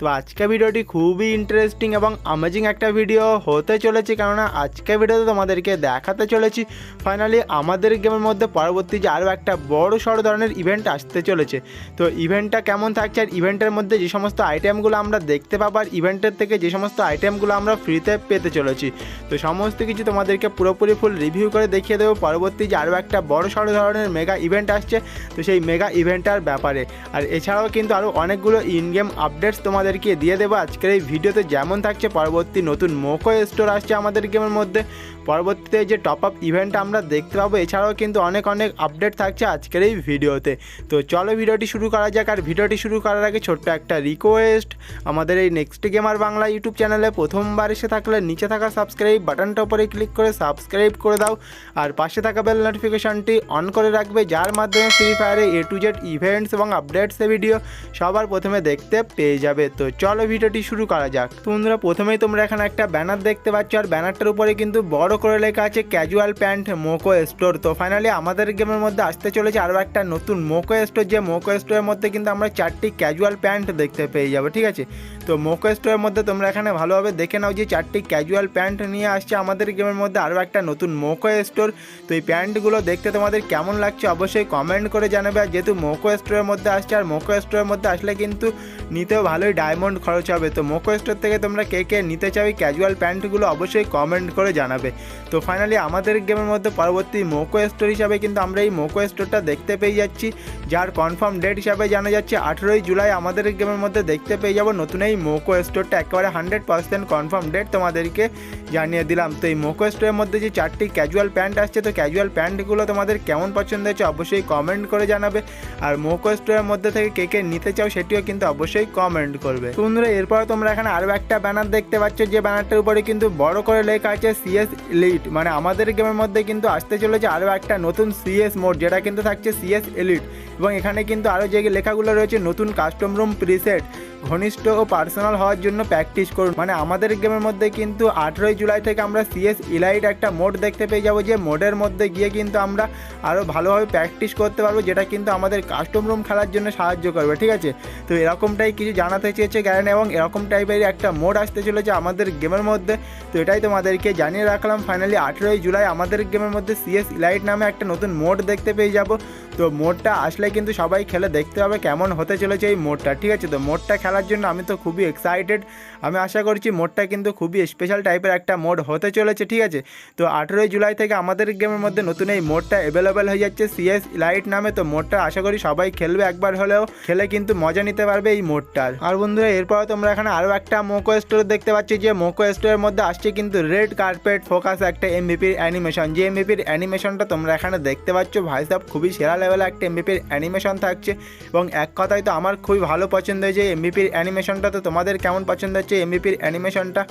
তো আজকে ভিডিওটি খুবই ইন্টারেস্টিং এবং অ্যামেজিং একটা ভিডিও হতে চলেছে। কেননা আজকে ভিডিওতে তোমাদেরকে দেখাতে চলেছি। ফাইনালি আমাদের গেমের মধ্যে পরবর্তী যে আরও একটা বড় সড় ধরনের ইভেন্ট আসতে চলেছে। তো ইভেন্টটা কেমন থাকছে আর ইভেন্টের মধ্যে যে সমস্ত আইটেমগুলো আমরা দেখতে পাবো আর ইভেন্টের থেকে যে সমস্ত আইটেমগুলো আমরা ফ্রিতে পেতে চলেছি। তো সমস্ত কিছু তোমাদেরকে পুরোপুরি ফুল রিভিউ করে দেখিয়ে দেবো। পরবর্তী যে আরও একটা বড় সড়ো ধরনের মেগা ইভেন্ট আসছে, তো সেই মেগা ইভেন্টটার ব্যাপারে। আর এছাড়াও কিন্তু আরও অনেকগুলো ইন গেম আপডেটস তোমাদেরকে দিয়ে দেবো আজকের এই ভিডিওতে যেমন থাকছে, পরবর্তী নতুন মোকো স্টোর আসছে আমাদের গেমের মধ্যে। পরবর্তীতে যে টপ আপ ইভেন্ট আমরা দেখতে পাবো, এছাড়াও কিন্তু অনেক অনেক আপডেট থাকছে আজকের এই ভিডিওতে। তো চলো ভিডিওটি শুরু করা যাক, আর ভিডিওটি শুরু করার আগে ছোট্ট একটা রিকোয়েস্ট আমাদের এই নেক্সট গেমার বাংলা ইউটিউব চ্যানেলে প্রথমবার এসে থাকলে নিচে থাকা সাবস্ক্রাইব বাটনটা উপরে ক্লিক করে সাবস্ক্রাইব করে দাও। আর পাশে থাকা বেল নোটিফিকেশনটি অন করে রাখবে, যার মাধ্যমে ফ্রি ফায়ারে এ টু জেড ইভেন্টস এবং আপডেটস ভিডিও সবার প্রথমে দেখতে পেয়ে যাবে। তো চলো ভিডিওটি শুরু করা যাক। তো বন্ধুরা, প্রথমেই তোমরা এখানে একটা ব্যানার দেখতে পাচ্ছ, আর ব্যানারটার উপরে কিন্তু বড় করে লেখা আছে ক্যাজুয়াল প্যান্ট মোকো স্টোর তো ফাইনালি আমাদের গেমের মধ্যে আসতে চলেছে আরও একটা নতুন মোকো স্টোর যে মোকো স্টোরের মধ্যে কিন্তু আমরা চারটি ক্যাজুয়াল প্যান্ট দেখতে পেয়ে যাব, ঠিক আছে? তো মোকো স্টোরের মধ্যে তোমরা এখানে ভালোভাবে দেখে নাও যে চারটি ক্যাজুয়াল প্যান্ট নিয়ে আসছে আমাদের গেমের মধ্যে আরও একটা নতুন মোকো স্টোর তো এই প্যান্টগুলো দেখতে তোমাদের কেমন লাগছে অবশ্যই কমেন্ট করে জানাবে, আর যেহেতু মোকো স্টোরের মধ্যে আসছে, আর মোকো স্টোরের মধ্যে আসলে কিন্তু নিতেও ভালোই ডায়মন্ড খরচ হবে। তো মোকো স্টোর থেকে তোমরা কে কে নিতে চাও ক্যাজুয়াল প্যান্টগুলো অবশ্যই কমেন্ট করে জানাবে। তো ফাইনালি আমাদের গেমের মধ্যে পরবর্তী মোকো স্টোর হিসাবে কিন্তু আমরা এই মোকো স্টোরটা দেখতে পেয়ে যাচ্ছি। যার কনফার্ম ডেট হিসাবে জানা যাচ্ছে আঠেরোই জুলাই। আমাদের গেমের মধ্যে দেখতে পেয়ে যাব নতুন এই মোকো স্টোরটা একেবারে হান্ড্রেড পার্সেন্ট কনফার্ম ডেট তোমাদেরকে জানিয়ে দিলাম। তো এই মোকো স্টোরের মধ্যে যে চারটি ক্যাজুয়াল প্যান্ট আসছে, তো ক্যাজুয়াল প্যান্টগুলো তোমাদের কেমন পছন্দ হয়েছে অবশ্যই কমেন্ট করে জানাবে। আর মোকো স্টোরের মধ্যে থেকে কে কে নিতে চাও সেটিও কিন্তু অবশ্যই কমেন্ট করবে। তো বন্ধুরা এরপর তোমরা এখানে আরও একটা ব্যানার দেখতে পাচ্ছ, যে ব্যানারটার উপরে কিন্তু বড় করে লেখা আছে সিএস এলিট মানে আমাদের গেমের মধ্যে কিন্তু আসতে চলেছে আরও একটা নতুন সিএস মোড যেটা কিন্তু থাকছে সিএস এলিট এবং এখানে কিন্তু আরও যে লেখাগুলো রয়েছে, নতুন কাস্টম রুম প্রিসেট ঘনিষ্ঠ ও পার্সোনাল হওয়ার জন্য প্র্যাকটিস করুন। মানে আমাদের গেমের মধ্যে কিন্তু আঠেরোই জুলাই থেকে আমরা সিএস ইলাইট একটা মোড দেখতে পেয়ে যাব। যে মোডের মধ্যে গিয়ে কিন্তু আমরা আরও ভালোভাবে প্র্যাকটিস করতে পারব, যেটা কিন্তু আমাদের কাস্টম রুম খেলার জন্য সাহায্য করবে, ঠিক আছে? তো এরকমটাই কিছু জানাতে চেয়েছে গ্যারেন এবং এরকম টাইপের একটা মোড আসতে চলেছে আমাদের গেমের মধ্যে। তো এটাই তোমাদেরকে জানিয়ে রাখলাম। ফাইনালি আঠেরোই জুলাই আমাদের গেমের মধ্যে সিএস ইলাইট নামে একটা নতুন মোড দেখতে পেয়ে যাব। তো মোডটা আসলে কিন্তু সবাই খেলে দেখতে হবে কেমন হতে চলেছে এই মোডটা, ঠিক আছে? তো মোডটা খেলার জন্য আমি তো খুবই এক্সাইটেড আমি আশা করছি মোডটা কিন্তু খুবই স্পেশাল টাইপের একটা মোড হতে চলেছে, ঠিক আছে? তো আঠেরোই জুলাই থেকে আমাদের গেমের মধ্যে নতুন এই মোডটা অ্যাভেলেবেল হয়ে যাচ্ছে সিএস লাইট নামে। তো মোডটা আশা করি সবাই খেলবে একবার হলেও, খেলে কিন্তু মজা নিতে পারবে এই মোডটার আর বন্ধুরা, এরপর তোমরা এখানে আরও একটা মোকো স্টোর দেখতে পাচ্ছি, যে মোকো স্টোরের মধ্যে আসছে কিন্তু রেড কার্পেট ফোকাস একটা এমবিপির অ্যানিমেশন যে এমবিপির অ্যানিমেশনটা তোমরা এখানে দেখতে পাচ্ছ ভাই সাহেব খুবই সেরা লেভেলে একটা এমবিপির অ্যানিমেশন থাকছে এবং এক কথায় তো আমার খুবই ভালো পছন্দ হয়েছে এমবিপির অ্যানিমেশনটা তো তোমাদের কেমন পছন্দ হচ্ছে এমবিপির অ্যানিমেশনটা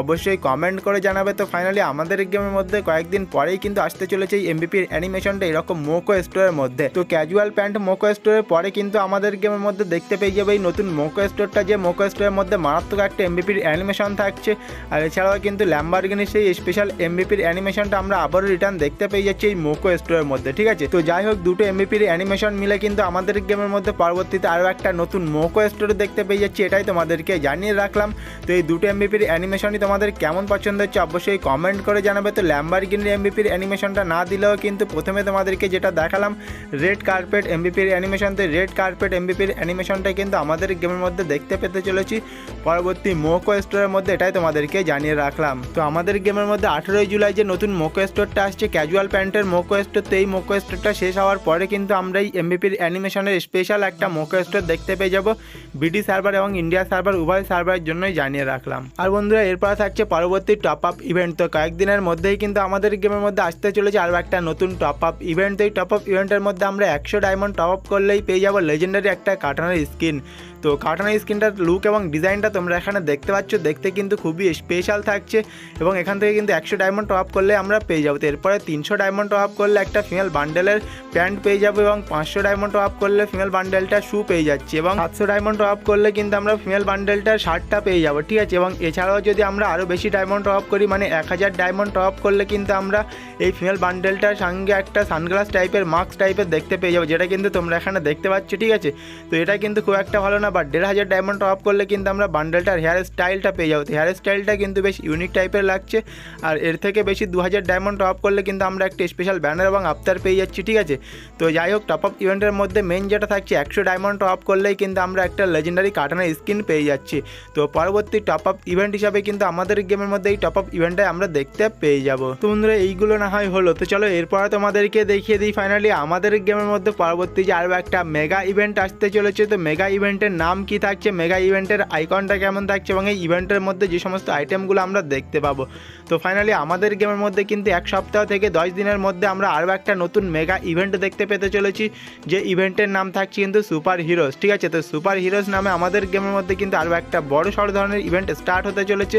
অবশ্যই কমেন্ট করে জানাবে। তো ফাইনালি আমাদের গেমের মধ্যে কয়েকদিন পরেই কিন্তু আসতে চলেছে এই এমবিপির অ্যানিমেশনটা এরকম মোকো স্টোরের মধ্যে। তো ক্যাজুয়াল প্যান্ট মোকো স্টোরের পরে কিন্তু আমাদের গেমের মধ্যে দেখতে পেয়ে যাবে এই নতুন মোকো স্টোরটা যে মোকো স্টোরের মধ্যে মারাত্মক একটা এমবিপির অ্যানিমেশন থাকছে। আর এছাড়াও কিন্তু ল্যাম্বারগিনি সেই স্পেশাল এমবিপির অ্যানিমেশনটা আমরা আবারও রিটার্ন দেখতে পেয়ে যাচ্ছি এই মোকো স্টোরের মধ্যে। ঠিক আছে? তো যাই হোক, দুটো এমবিপির অ্যানিমেশন মিলে কিন্তু আমাদের গেমের মধ্যে পরবর্তীতে আরও একটা নতুন মোকো স্টোরে দেখতে পেয়ে যাচ্ছি, এটাই তোমাদেরকে জানিয়ে রাখলাম। তো এই দুটো এমবিপির অ্যানিমেশনই তোমাদের কেমন পছন্দ হচ্ছে অবশ্যই কমেন্ট করে জানাবে। তো ল্যাম্বারগিনির এমবিপির অ্যানিমেশনটা না দিলেও কিন্তু প্রথমে তোমাদেরকে যেটা দেখালাম রেড কার্পেট এমবিপির অ্যানিমেশন, তো রেড কার্পেট এমবিপির অ্যানিমেশনটা কিন্তু আমাদের গেমের মধ্যে দেখতে পেতে চলেছি। পরবর্তী মোকো স্টোরের মধ্যে এটাই তোমাদেরকে জানিয়ে রাখলাম। তো আমাদের গেমের মধ্যে আঠেরোই জুলাই যে নতুন মোকো স্টোরটা আসছে ক্যাজুয়াল প্যান্টের মোকো স্টোর, তো এই মোকো স্টোরটা শেষ হওয়ার পরে কিন্তু আমরা এই এমবিপির অ্যানিমেশনের স্পেশাল একটা মোকেস্টোর দেখতে পেয়ে যাব। বিডি সার্ভার এবং ইন্ডিয়া সার্ভার উভয় সার্ভারের জন্যই জানিয়ে রাখলাম। আর বন্ধুরা, এরপর থাকছে পরবর্তী টপ আপ ইভেন্ট তো কয়েকদিনের মধ্যেই কিন্তু আমাদের গেমের মধ্যে আসতে চলেছে আরও একটা নতুন টপ আপ ইভেন্ট এই টপ আপ ইভেন্টের মধ্যে আমরা একশো ডায়মন্ড টপ আপ করলেই পেয়ে যাব লেজেন্ডারি একটা কাটানোর স্কিন তো কাটানোর স্কিনটার লুক এবং ডিজাইনটা তোমরা এখানে দেখতে পাচ্ছ। দেখতে কিন্তু খুবই স্পেশাল থাকছে এবং এখান থেকে কিন্তু একশো ডায়মন্ড টপ করলে আমরা পেয়ে যাব। তো এরপরে তিনশো ডায়মন্ড টপ করলে একটা ফিমেল বান্ডেলের প্যান্ট পেয়ে যাব এবং পাঁচশো ডায়মন্ড টপ করলে ফিমেল বান্ডেলটা শু পেয়ে যাচ্ছে এবং সাতশো ডায়মন্ড টপ করলে কিন্তু আমরা ফিমেল বান্ডেলটার শার্টটা পেয়ে যাব, ঠিক আছে? এবং এছাড়াও যদি আমরা আরও বেশি ডায়মন্ড টপ করি মানে এক হাজার ডায়মন্ড টপ করলে কিন্তু আমরা এই ফিমেল বান্ডেলটার সঙ্গে একটা সানগ্লাস টাইপের মাস্ক টাইপের দেখতে পেয়ে যাব, যেটা কিন্তু তোমরা এখানে দেখতে পাচ্ছ, ঠিক আছে? তো এটা কিন্তু খুব একটা ভালো না। বাট দেড় হাজার ডায়মন্ড টপ করলে কিন্তু আমরা বান্ডেলটার হেয়ার স্টাইলটা পেয়ে যাব। হেয়ার স্টাইলটা কিন্তু বেশ ইউনিক টাইপের লাগছে। আর এর থেকে বেশি দু হাজার ডায়মন্ড টপ করলে কিন্তু আমরা একটা স্পেশাল ব্যানার এবং আফতার পেয়ে যাচ্ছি, ঠিক আছে? তো যাই হোক টপ আপ ইভেন্টের মধ্যে মেন যেটা থাকছে, একশো ডায়মন্ড টপ করলেই কিন্তু আমরা একটা লেজেন্ডারি কাটানোর স্কিন পেয়ে যাচ্ছি। তো পরবর্তী টপ আপ ইভেন্ট হিসাবে কিন্তু আমাদের গেমের মধ্যে এই টপ আপ ইভেন্টটা আমরা দেখতে পেয়ে যাব। তো বন্ধুরা, এইগুলো না হয় হলো। তো চলো, এরপরে তোমাদেরকে দেখিয়ে দিই ফাইনালি আমাদের গেমের মধ্যে পরবর্তী যে আরও একটা মেগা ইভেন্ট আসতে চলেছে। তো মেগা ইভেন্টের নাম কি থাকছে? মেগা ইভেন্টের আইকনটা কেমন থাকছে? এবং এই ইভেন্টের মধ্যে যে সমস্ত আইটেমগুলো আমরা দেখতে পাবো। তো ফাইনালি আমাদের গেমের মধ্যে কিন্তু এক সপ্তাহ থেকে দশ দিনের মধ্যে আমরা আরও একটা নতুন মেগা ইভেন্ট দেখতে পেতে চলেছি, যে ইভেন্টের নাম থাকছে কিন্তু সুপার হিরোজ ঠিক আছে? তো সুপার হিরোজ নামে আমাদের গেমের মধ্যে কিন্তু আরও একটা বড় সড় ধরনের ইভেন্ট স্টার্ট হতে চলেছে,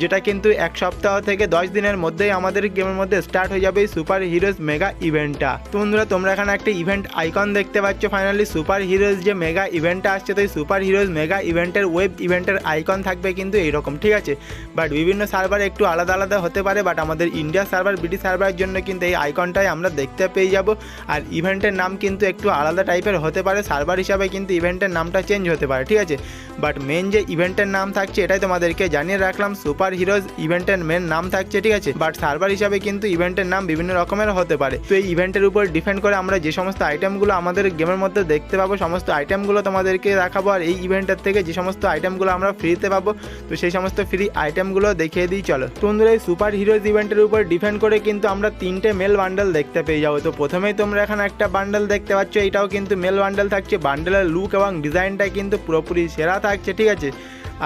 যেটা কিন্তু এক সপ্তাহ থেকে দশ দিনের মধ্যেই আমাদের গেমের মধ্যে স্টার্ট হয়ে যাবে সুপার হিরোজ মেগা ইভেন্টটা তো বন্ধুরা, তোমরা এখানে একটা ইভেন্ট আইকন দেখতে পাচ্ছ ফাইনালি সুপার হিরোজ যে মেগা ইভেন্টটা আসছে, তো এই সুপার হিরোজ মেগা ইভেন্টের ওয়েব ইভেন্টের আইকন থাকবে কিন্তু এইরকম, ঠিক আছে? বাট বিভিন্ন সার্ভার একটু আলাদা আলাদা হতে পারে বাট আমাদের ইন্ডিয়া সার্ভার ব্রিটিশ সার্ভারের জন্য কিন্তু এই আইকনটাই আমরা দেখতে পেয়ে যাব। আর ইভেন্টের নাম কিন্তু একটু আলাদা টাইপের হতে পারে সার্ভার হিসাবে কিন্তু ইভেন্টের নামটা চেঞ্জ হতে পারে, ঠিক আছে? বাট মেন যে ইভেন্টের নাম থাকছে, এটাই তোমাদেরকে জানিয়ে রাখলাম সুপার হিরোজ ইভেন্টের মেন নাম থাকছে, ঠিক আছে? বাট সার্ভার হিসাবে কিন্তু ইভেন্টের নাম বিভিন্ন রকমের হতে পারে। তো এই ইভেন্টের উপর ডিপেন্ড করে আমরা যে সমস্ত আইটেমগুলো আমাদের গেমের মধ্যে দেখতে পাবো, সমস্ত আইটেমগুলো তোমাদেরকে দেখাবো, আর এই ইভেন্টের থেকে যে সমস্ত আইটেমগুলো আমরা ফ্রিতে পাবো, তো সেই সমস্ত ফ্রি আইটেমগুলো দেখিয়ে দিই, চলো। তো বন্ধুরা সুপার হিরোজ ইভেন্টের উপর ডিফেন্ড করে কিন্তু আমরা তিনটে মেল বান্ডেল দেখতে পেয়ে যাব। তো প্রথমেই তোমরা এখানে একটা বান্ডেল দেখতে পাচ্ছ, এটাও কিন্তু মেল বান্ডেল থাকছে। বান্ডেলের লুক এবং ডিজাইনটা কিন্তু পুরোপুরি সেরা থাকছে, ঠিক আছে?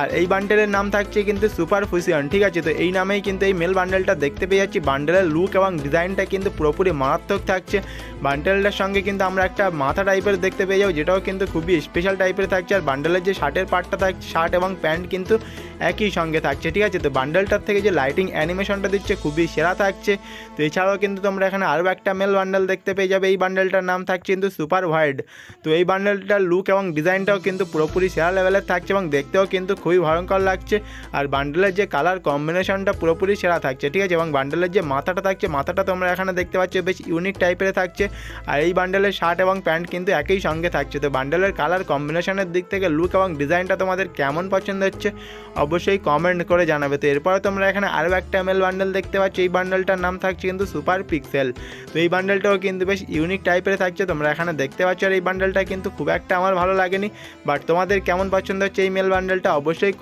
আর এই বান্ডেলের নাম থাকছে কিন্তু সুপার ফুসিয়ন ঠিক আছে? তো এই নামেই কিন্তু এই মেল বান্ডেলটা দেখতে পেয়ে যাচ্ছি। বান্ডেলের লুক এবং ডিজাইনটা কিন্তু পুরোপুরি মারাত্মক থাকছে। বান্ডেলটার সঙ্গে কিন্তু আমরা একটা মাথা টাইপের দেখতে পেয়ে যাব, যেটাও কিন্তু খুবই স্পেশাল টাইপের থাকছে। আর বান্ডেলের যে শার্টের পার্টটা থাকছে শার্ট এবং প্যান্ট কিন্তু একই সঙ্গে থাকছে, ঠিক আছে? তো বান্ডেলটার থেকে যে লাইটিং অ্যানিমেশনটা দিচ্ছে, খুবই সেরা থাকছে। তো এছাড়াও কিন্তু তোমরা এখানে আরও একটা মেল বান্ডেল দেখতে পেয়ে যাবে। এই বান্ডেলটার নাম থাকছে কিন্তু সুপার হোয়াইট তো এই বান্ডেলটার লুক এবং ডিজাইনটাও কিন্তু পুরোপুরি সেরা লেভেলের থাকছে এবং দেখতেও কিন্তু খুবই ভয়ঙ্কর লাগছে। আর বান্ডেলের যে কালার কম্বিনেশনটা পুরোপুরি সেরা থাকছে, ঠিক আছে? এবং বান্ডেলের যে মাথাটা থাকছে, মাথাটা তোমরা এখানে দেখতে পাচ্ছ, বেশ ইউনিক টাইপের থাকছে। আর এই বান্ডেলের শার্ট এবং প্যান্ট কিন্তু একই সঙ্গে থাকছে। তো বান্ডেলের কালার কম্বিনেশনের দিক থেকে লুক এবং ডিজাইনটা তোমাদের কেমন পছন্দ হচ্ছে, অবশ্যই কমেন্ট করে জানাবে। তো এরপরে তোমরা এখানে আরও একটা মেল বান্ডেল দেখতে পাচ্ছ। এই বান্ডেলটার নাম থাকছে কিন্তু সুপার পিক্সেল তো এই বান্ডেলটাও কিন্তু বেশ ইউনিক টাইপের থাকছে। তোমরা এখানে দেখতে পাচ্ছ, আর এই বান্ডেলটা কিন্তু খুব একটা আমার ভালো লাগেনি। বাট তোমাদের কেমন পছন্দ হচ্ছে এই মেল বান্ডেলটা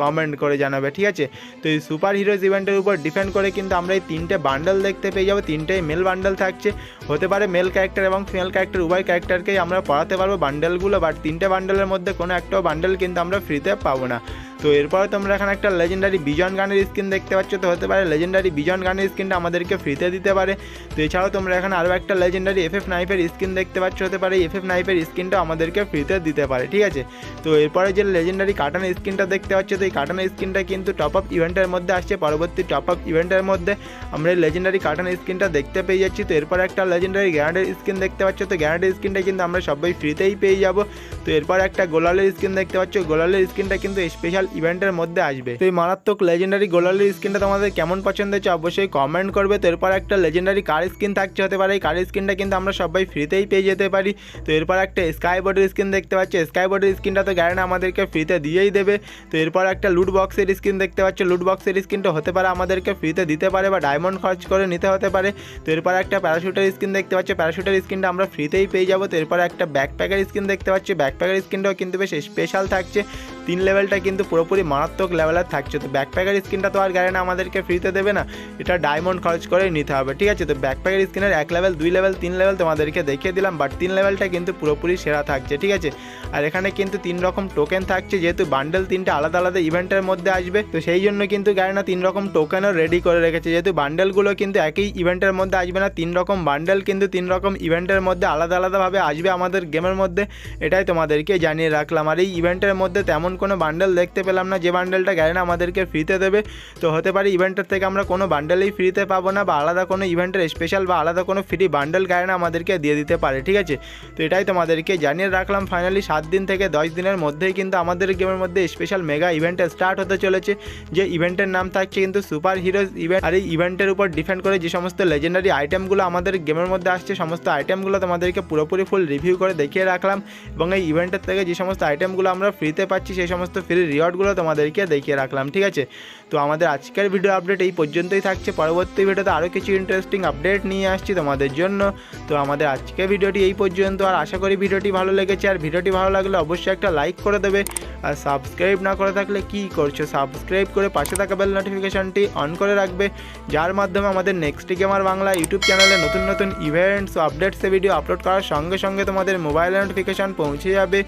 কমেন্ট করে জানাবে, ঠিক আছে? তো এই সুপার হিরোজ ইভেন্টের উপর ডিপেন্ড করে কিন্তু আমরা এই তিনটে বান্ডেল দেখতে পেয়ে যাব, তিনটেই মেল বান্ডেল থাকছে। হতে পারে মেল ক্যারেক্টার এবং ফিমেল ক্যারেক্টার উভয় ক্যারেক্টারকেই আমরা পড়াতে পারব বান্ডেলগুলো বাট তিনটে বান্ডেলের মধ্যে কোনো একটাও বান্ডেল কিন্তু আমরা ফ্রিতে পাবো না। তো এরপরে তোমরা এখানে একটা লেজেন্ডারি বিজন গানের স্ক্রিন দেখতে পাচ্ছ, তো হতে পারে লেজেন্ডারি বিজন গানের স্কিনটা আমাদেরকে ফ্রিতে দিতে পারে। তো এছাড়াও তোমরা এখানে আরও একটা লেজেন্ডারি এফ এফ নাইফের স্ক্রিন দেখতে পাচ্ছ, হতে পারে এফ এফ নাইফের স্ক্রিনটা আমাদেরকে ফ্রিতে দিতে পারে, ঠিক আছে? তো এরপরে যে লেজেন্ডারি কাটানের স্কিনটা দেখতে পাচ্ছ, তো এই কাটানের স্কিনটা কিন্তু টপ আপ ইভেন্টের মধ্যে আসছে, পরবর্তী টপ আপ ইভেন্টের মধ্যে আমরা এই লেজেন্ডারি কাটানের স্ক্রিনটা দেখতে পেয়ে যাচ্ছি। তো এরপর একটা লেজেন্ডারি গ্যারান্ডের স্ক্রিন দেখতে পাচ্ছ, তো গ্যারান্ডের স্ক্রিনটা কিন্তু আমরা সবাই ফ্রিতেই পেয়ে যাব। তো এরপর একটা গোলালের স্ক্রিন দেখতে পাচ্ছ, গোলালের স্ক্রিনটা কিন্তু স্পেশাল ইভেন্টের মধ্যে আসবে। তো এই মারাত্মক লেজেন্ডারি গোলালের স্কিনটা তোমাদের কেমন পছন্দ হচ্ছে অবশ্যই কমেন্ট করবে। তো এরপর একটা লেজেন্ডারি কার স্কিন থাকছে, হতে পারে। এই কার স্কিনটা কিন্তু আমরা সবাই ফ্রিতেই পেয়ে যেতে পারি। তো এরপর একটা স্কাই বোর্ডের স্কিন দেখতে পাচ্ছি। স্কাই বোর্ডের স্কিনটা তো গ্যারেন্ট আমাদেরকে ফ্রিতে দিয়েই দেবে। তো এরপর একটা লুট বক্সের স্কিন দেখতে পাচ্ছি। লুট বক্সের স্কিনটা হতে পারে আমাদেরকে ফ্রিতে দিতে পারে বা ডায়মন্ড খরচ করে নিতে হতে পারে। তো এরপর একটা প্যারাশুটের স্কিন দেখতে পাচ্ছি। প্যারাশুটের স্কিনটা আমরা ফ্রিতেই পেয়ে যাব। তো এরপর একটা ব্যাকপ্যাকের স্কিন দেখতে পাচ্ছি। ব্যাকপ্যাকের স্কিনটাও কিন্তু বেশ স্পেশাল থাকছে। তিন লেভেলটা কিন্তু পুরোপুরি মারাত্মক লেভেলের থাকছে। তো ব্যাকপ্যাকের স্কিনটা তো আর গ্যারেন্ট আমাদেরকে ফ্রিতে দেবে না, এটা ডায়মন্ড খরচ করেই নিতে হবে, ঠিক আছে? তো ব্যাকপ্যাকের স্কিনের এক লেভেল দুই লেভেল তিন লেভেল তোমাদেরকে দেখিয়ে দিলাম বাট তিন লেভেলটা কিন্তু পুরোপুরি সেরা থাকছে, ঠিক আছে? আর এখানে কিন্তু তিন রকম টোকেন থাকছে, যেহেতু বান্ডেল তিনটা আলাদা আলাদা ইভেন্টের মধ্যে আসবে, তো সেই জন্য কিন্তু গ্যারেন্ট তিন রকম টোকেনও রেডি করে রেখেছে। যেহেতু বান্ডেলগুলো কিন্তু একই ইভেন্টের মধ্যে আসবে না, তিন রকম বান্ডেল কিন্তু তিন রকম ইভেন্টের মধ্যে আলাদা আলাদাভাবে আসবে আমাদের গেমের মধ্যে, এটাই তোমাদেরকে জানিয়ে রাখলাম। আর এই ইভেন্টের মধ্যে তেমন কোনো বান্ডেল দেখতে পেলাম না, যে বান্ডেলটা গ্যারেনা আমাদেরকে ফ্রিতে দেবে। তো হতে পারে ইভেন্টের থেকে আমরা কোনো বান্ডেলই ফ্রিতে পাবো না বা আলাদা কোনো ইভেন্টের স্পেশাল বা আলাদা কোনো ফ্রি বান্ডেল গ্যারেনা আমাদেরকে দিয়ে দিতে পারে, ঠিক আছে? তো এটাই তোমাদেরকে জানিয়ে রাখলাম। ফাইনালি সাত দিন থেকে দশ দিনের মধ্যেই কিন্তু আমাদের গেমের মধ্যে স্পেশাল মেগা ইভেন্ট স্টার্ট হতে চলেছে। যে ইভেন্টের নাম থাকছে কিন্তু সুপার হিরোজ ইভেন্ট আর এই ইভেন্টের উপর ডিপেন্ড করে যে সমস্ত লেজেন্ডারি আইটেমগুলো আমাদের গেমের মধ্যে আসছে, সমস্ত আইটেমগুলো তোমাদেরকে পুরোপুরি ফুল রিভিউ করে দেখিয়ে রাখলাম। এবং এই ইভেন্টের থেকে যে সমস্ত আইটেমগুলো আমরা ফ্রিতে পাচ্ছি, সেই সমস্ত ফ্রি রিওয়ার্ডগুলো তোমাদেরকে দেখিয়ে রাখলাম, ঠিক আছে? তো আমাদের আজকের ভিডিও আপডেট এই পর্যন্তই থাকছে। পরবর্তী ভিডিওতে আরও কিছু ইন্টারেস্টিং আপডেট নিয়ে আসছি তোমাদের জন্য। তো আমাদের আজকের ভিডিওটি এই পর্যন্ত, আর আশা করি ভিডিওটি ভালো লেগেছে। আর ভিডিওটি ভালো লাগলে অবশ্যই একটা লাইক করে দেবে। আর সাবস্ক্রাইব না করে থাকলে কি করছ? সাবস্ক্রাইব করে পাশে থাকা বেল নোটিফিকেশনটি অন করে রাখবে। যার মাধ্যমে আমাদের নেক্সট গেমার বাংলা ইউটিউব চ্যানেলে নতুন নতুন ইভেন্টস ও আপডেটসে ভিডিও আপলোড করার সঙ্গে সঙ্গে তোমাদের মোবাইলে নোটিফিকেশান পৌঁছে যাবে।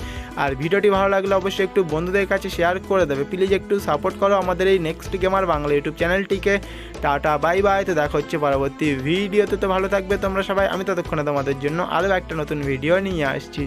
আর ভিডিওটি ভালো লাগলে অবশ্যই একটু বন্ধুদের কাছে শেয়ার করে দেবে। প্লিজ একটু সাপোর্ট করো আমাদের এই নেক্সট গেমার বাংলা ইউটিউব চ্যানেলটিকে টাটা বাই বাই তো দেখা হচ্ছে পরবর্তী ভিডিওতে তো ভালো থাকবে তোমরা সবাই। আমি ততক্ষণে তোমাদের জন্য আরও একটা নতুন ভিডিও নিয়ে আসছি।